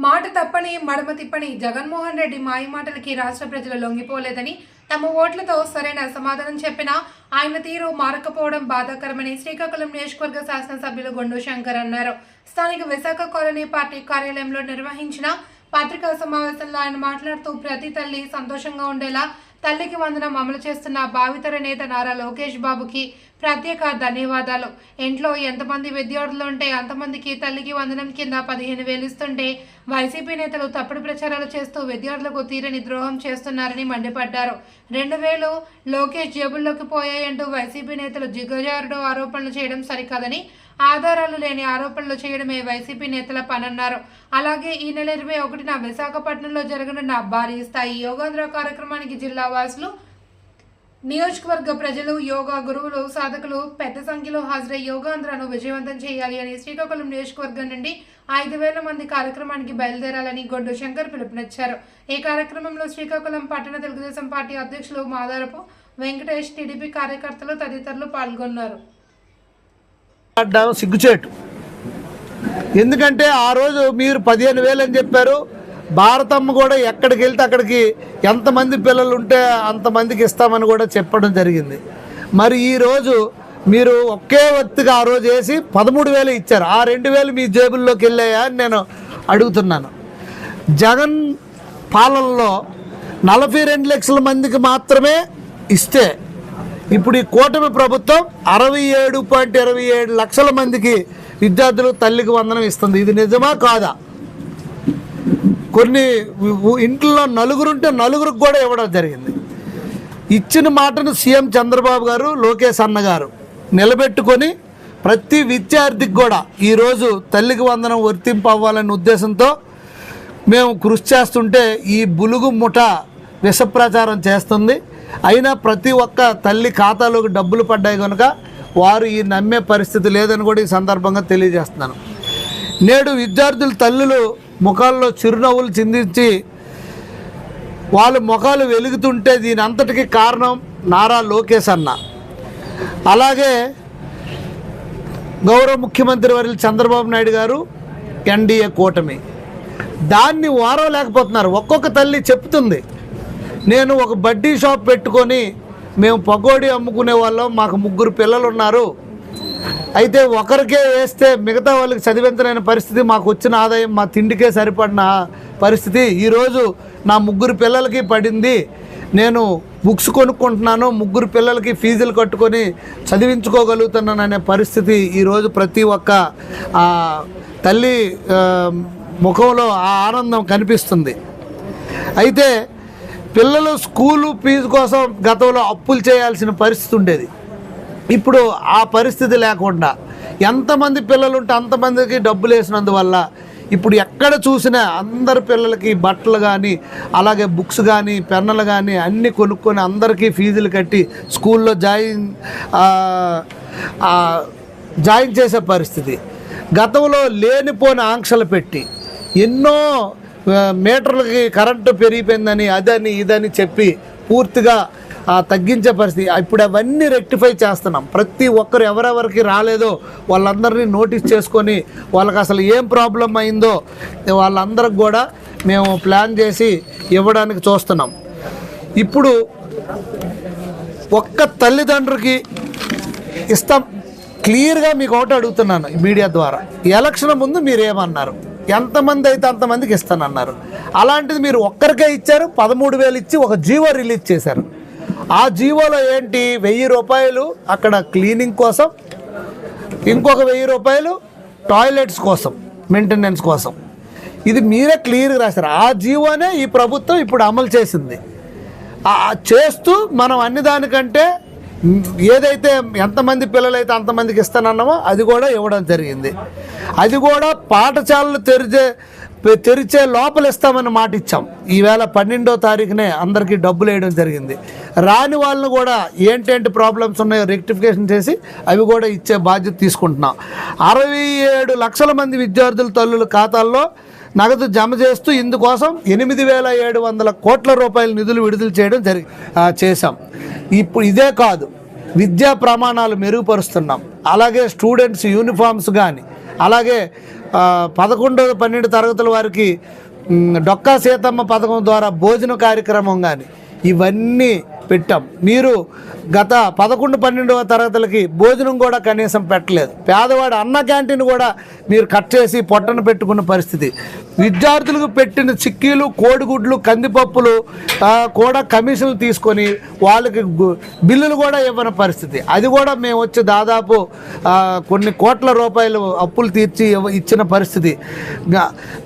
మాట తప్పని మడమ తిప్పని జగన్మోహన్ రెడ్డి మాయ మాటలకి రాష్ట్ర ప్రజలు లొంగిపోలేదని తమ ఓట్లతో సరైన సమాధానం చెప్పినా ఆయన తీరు మారకపోవడం బాధాకరమని శ్రీకాకుళం నియోజకవర్గ శాసనసభ్యులు గొండు శంకర్ అన్నారు. స్థానిక విశాఖ కాలనీ పార్టీ కార్యాలయంలో నిర్వహించిన పత్రికా సమావేశంలో ఆయన మాట్లాడుతూ ప్రతి తల్లి సంతోషంగా ఉండేలా తల్లికి వందనం అమలు చేస్తున్న భావితర నేత నారా లోకేష్ బాబుకి ప్రత్యేక ధన్యవాదాలు. ఇంట్లో ఎంతమంది విద్యార్థులు ఉంటే అంతమందికి తల్లికి వందనం కింద పదిహేను వేలు ఇస్తుంటే వైసీపీ నేతలు తప్పుడు ప్రచారాలు చేస్తూ విద్యార్థులకు తీరని ద్రోహం చేస్తున్నారని మండిపడ్డారు. రెండు వేలు లోకేష్ జేబుల్లోకి పోయాయంటూ వైసీపీ నేతలు జిగజారుడు ఆరోపణలు చేయడం సరికాదని ఆధారాలు లేని ఆరోపణలు చేయడమే వైసీపీ నేతల పనన్నారు. అలాగే ఈ నెల ఇరవై ఒకటిన విశాఖపట్నంలో జరగనున్న భారీ స్థాయి యోగాంధ్ర కార్యక్రమానికి జిల్లా వాసులు నియోజకవర్గ ప్రజలు యోగా గురువులు సాధకులు పెద్ద సంఖ్యలో హాజరై యోగాంధ్రను విజయవంతం చేయాలి అని శ్రీకాకుళం నియోజకవర్గం నుండి ఐదు వేల మంది కార్యక్రమానికి బయలుదేరాలని గొడ్డు శంకర్ పిలుపునిచ్చారు. ఈ కార్యక్రమంలో శ్రీకాకుళం పట్టణ తెలుగుదేశం పార్టీ అధ్యక్షులు మాదారపు వెంకటేష్ టీడీపీ కార్యకర్తలు తదితరులు పాల్గొన్నారు. సిగ్గుచేటు. ఎందుకంటే ఆ రోజు మీరు పదిహేను వేలు అని చెప్పారు. భారతమ్మ కూడా ఎక్కడికి వెళ్తే అక్కడికి ఎంతమంది పిల్లలు ఉంటే అంతమందికి ఇస్తామని కూడా చెప్పడం జరిగింది. మరి ఈరోజు మీరు ఒకే వ్యక్తిగా ఆ రోజు వేసి పదమూడు వేలు ఇచ్చారు. ఆ రెండు వేలు మీ జేబుల్లోకి వెళ్ళాయా అని నేను అడుగుతున్నాను. జగన్ పాలనలో నలభై రెండు లక్షల మందికి మాత్రమే ఇస్తే ఇప్పుడు ఈ కూటమి ప్రభుత్వం అరవై ఏడు పాయింట్ ఇరవై ఏడు లక్షల మందికి విద్యార్థులు తల్లికి వందనం ఇస్తుంది. ఇది నిజమా కాదా? కొన్ని ఇంట్లో నలుగురుంటే నలుగురికి కూడా ఇవ్వడం జరిగింది. ఇచ్చిన మాటను సీఎం చంద్రబాబు గారు లోకేష్ అన్న గారు నిలబెట్టుకొని ప్రతి విద్యార్థికి కూడా ఈరోజు తల్లికి వందనం వర్తింపు అవ్వాలనే ఉద్దేశంతో మేము కృషి చేస్తుంటే ఈ బులుగు ముఠ విషప్రచారం చేస్తుంది. అయినా ప్రతి ఒక్క తల్లి ఖాతాలోకి డబ్బులు పడ్డాయి కనుక వారు ఈ నమ్మే పరిస్థితి లేదని కూడా ఈ సందర్భంగా తెలియజేస్తున్నాను. నేడు విద్యార్థుల తల్లులు ముఖాల్లో చిరునవ్వులు చిందించి వాళ్ళ ముఖాలు వెలుగుతుంటే దీని అంతటికి కారణం నారా లోకేష్ అన్న. అలాగే గౌరవ ముఖ్యమంత్రి వర్యులు చంద్రబాబు నాయుడు గారు ఎన్డీఏ కూటమి. దాన్ని వారవలేకపోతున్నారు. ఒక్కొక్క తల్లి చెప్తుంది నేను ఒక బడ్డీ షాప్ పెట్టుకొని మేము పకోడీ అమ్ముకునే వాళ్ళం మాకు ముగ్గురు పిల్లలు ఉన్నారు అయితే ఒకరికే వేస్తే మిగతా వాళ్ళకి చదివించలేని పరిస్థితి మాకు వచ్చిన ఆదాయం మా తిండికే సరిపడిన పరిస్థితి. ఈరోజు నా ముగ్గురు పిల్లలకి పడింది. నేను బుక్స్ కొనుక్కుంటున్నాను ముగ్గురు పిల్లలకి ఫీజులు కట్టుకొని చదివించుకోగలుగుతున్నాను అనే పరిస్థితి ఈరోజు ప్రతి ఒక్క తల్లి ముఖంలో ఆ ఆనందం కనిపిస్తుంది. అయితే పిల్లలు స్కూలు ఫీజు కోసం గతంలో అప్పులు చేయాల్సిన పరిస్థితి ఉండేది. ఇప్పుడు ఆ పరిస్థితి లేకుండా ఎంతమంది పిల్లలు ఉంటే అంతమందికి డబ్బులు వేసినందువల్ల ఇప్పుడు ఎక్కడ చూసినా అందరి పిల్లలకి బట్టలు కానీ అలాగే బుక్స్ కానీ పెన్నులు కానీ అన్నీ కొనుక్కొని అందరికీ ఫీజులు కట్టి స్కూల్లో జాయిన్ జాయిన్ చేసే పరిస్థితి. గతంలో లేనిపోని ఆంక్షలు పెట్టి ఎన్నో మీటర్లకి కరెంటు పెరిగిపోయిందని అదని ఇదని చెప్పి పూర్తిగా తగ్గించే పరిస్థితి. ఇప్పుడు అవన్నీ రెక్టిఫై చేస్తున్నాం. ప్రతి ఒక్కరు ఎవరెవరికి రాలేదో వాళ్ళందరినీ నోటీస్ చేసుకొని వాళ్ళకి అసలు ఏం ప్రాబ్లం అయిందో వాళ్ళందరికి కూడా మేము ప్లాన్ చేసి ఇవ్వడానికి చూస్తున్నాం. ఇప్పుడు ఒక్క తల్లిదండ్రులకి ఇస్తాం. క్లియర్గా మీకు ఒకటి అడుగుతున్నాను ఈ మీడియా ద్వారా. ఎలక్షన్ ముందు మీరు ఏమన్నారు ఎంతమంది అయితే అంతమందికి ఇస్తానన్నారు. అలాంటిది మీరు ఒక్కరికే ఇచ్చారు పదమూడు వేలు ఇచ్చి ఒక జీవో రిలీజ్ చేశారు. ఆ జీవోలో ఏంటి? వెయ్యి రూపాయలు అక్కడ క్లీనింగ్ కోసం ఇంకొక వెయ్యి రూపాయలు టాయిలెట్స్ కోసం మెయింటెనెన్స్ కోసం. ఇది మీరే క్లియర్గా రాశారు. ఆ జీవోనే ఈ ప్రభుత్వం ఇప్పుడు అమలు చేసింది. చేస్తూ మనం అన్ని దానికంటే ఏదైతే ఎంతమంది పిల్లలైతే అంతమందికి ఇస్తానన్నామో అది కూడా ఇవ్వడం జరిగింది. అది కూడా పాఠశాలలు తెరిచే తెరిచే లోపల ఇస్తామని మాట ఇచ్చాం. ఈవేళ పన్నెండో తారీఖునే అందరికీ డబ్బులు వేయడం జరిగింది. రాని వాళ్ళని కూడా ఏంటేంటి ప్రాబ్లమ్స్ ఉన్నాయో రెక్టిఫికేషన్ చేసి అవి కూడా ఇచ్చే బాధ్యత తీసుకుంటున్నాం. అరవై ఏడు లక్షల మంది విద్యార్థుల తల్లుల ఖాతాల్లో నగదు జమ చేస్తూ ఇందుకోసం ఎనిమిది వేల ఏడు వందల కోట్ల రూపాయల నిధులు విడుదల చేయడం జరి చేశాం. ఇప్పుడు ఇదే కాదు విద్యా ప్రమాణాలు మెరుగుపరుస్తున్నాం. అలాగే స్టూడెంట్స్ యూనిఫామ్స్ కానీ అలాగే పదకొండు పన్నెండు తరగతుల వారికి డొక్కా సీతమ్మ పథకం ద్వారా భోజన కార్యక్రమం కానీ ఇవన్నీ పెట్టాం. మీరు గత పదకొండు పన్నెండవ తరగతులకి భోజనం కూడా కనీసం పెట్టలేదు. పేదవాడు అన్న క్యాంటీన్ కూడా మీరు కట్ చేసి పొట్టన పెట్టుకున్న పరిస్థితి. విద్యార్థులకు పెట్టిన చిక్కీలు కోడిగుడ్లు కందిపప్పులు కూడా కమిషన్లు తీసుకొని వాళ్ళకి బిల్లులు కూడా ఇవ్వని పరిస్థితి. అది కూడా మేము వచ్చి దాదాపు కొన్ని కోట్ల రూపాయలు అప్పులు తీర్చి ఇవ్వ- ఇచ్చిన పరిస్థితి.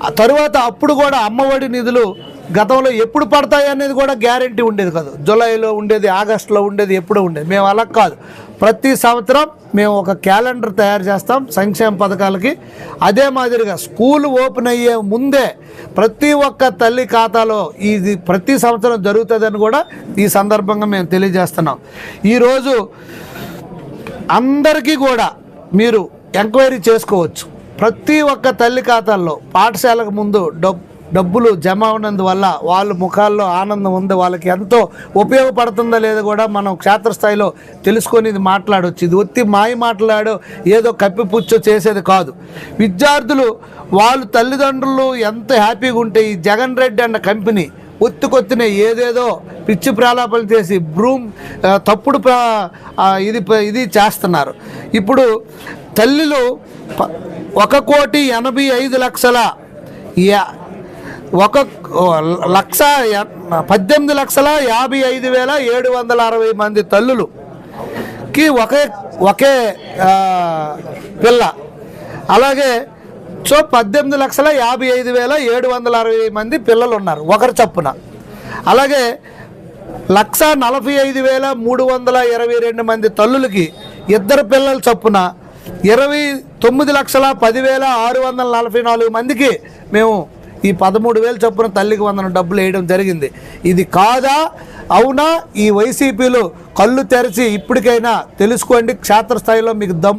ఆ తరువాత అప్పుడు కూడా అమ్మఒడి నిధులు గతంలో ఎప్పుడు పడతాయి అనేది కూడా గ్యారంటీ ఉండేది కాదు. జూలైలో ఉండేది ఆగస్టులో ఉండేది ఎప్పుడు ఉండేది. మేము అలా కాదు. ప్రతి సంవత్సరం మేము ఒక క్యాలెండర్ తయారు చేస్తాం సంక్షేమ పథకాలకి. అదే మాదిరిగా స్కూల్ ఓపెన్ అయ్యే ముందే ప్రతి ఒక్క తల్లి ఖాతాలో ఇది ప్రతి సంవత్సరం జరుగుతుందని కూడా ఈ సందర్భంగా మేము తెలియజేస్తున్నాం. ఈరోజు అందరికీ కూడా మీరు ఎంక్వైరీ చేసుకోవచ్చు. ప్రతి ఒక్క తల్లి ఖాతాల్లో పాఠశాలకు ముందు డబ్ డబ్బులు జమ అవనందువల్ల వాళ్ళ ముఖాల్లో ఆనందం ఉంది. వాళ్ళకి ఎంతో ఉపయోగపడుతుందో లేదో కూడా మనం క్షేత్రస్థాయిలో తెలుసుకొని ఇది మాట్లాడవచ్చు ఇది ఒత్తి మాయ మాట్లాడో ఏదో కప్పిపుచ్చో చేసేది కాదు. విద్యార్థులు వాళ్ళు తల్లిదండ్రులు ఎంత హ్యాపీగా ఉంటే ఈ జగన్ రెడ్డి అన్న కంపెనీ ఒత్తుకొత్తిన ఏదేదో పిచ్చి ప్రాలాపనలు చేసి బ్రూమ్ తప్పుడు ఇది ఇది చేస్తున్నారు. ఇప్పుడు తల్లిలు ఒక కోటి ఎనభై ఐదు లక్షల ఒక లక్ష పద్దెనిమిది లక్షల యాభై ఐదు వేల ఏడు వందల అరవై మంది తల్లులుకి ఒకే ఒకే పిల్ల. అలాగే సో పద్దెనిమిది లక్షల యాభై ఐదు వేల ఏడు వందల అరవై మంది పిల్లలు ఉన్నారు ఒకరి చప్పున. అలాగే లక్ష నలభై ఐదు వేల మూడు వందల ఇరవై రెండు మంది తల్లులకి ఇద్దరు పిల్లల చొప్పున ఇరవై తొమ్మిది లక్షల పదివేల ఆరు వందల నలభై నాలుగు మందికి మేము ఈ పదమూడు వేలు చొప్పున తల్లికి వందన డబ్బులు వేయడం జరిగింది. ఇది కాదా? అవునా? ఈ వైసీపీలో కళ్ళు తెరిచి ఇప్పటికైనా తెలుసుకోండి. క్షేత్రస్థాయిలో మీకు దమ్ము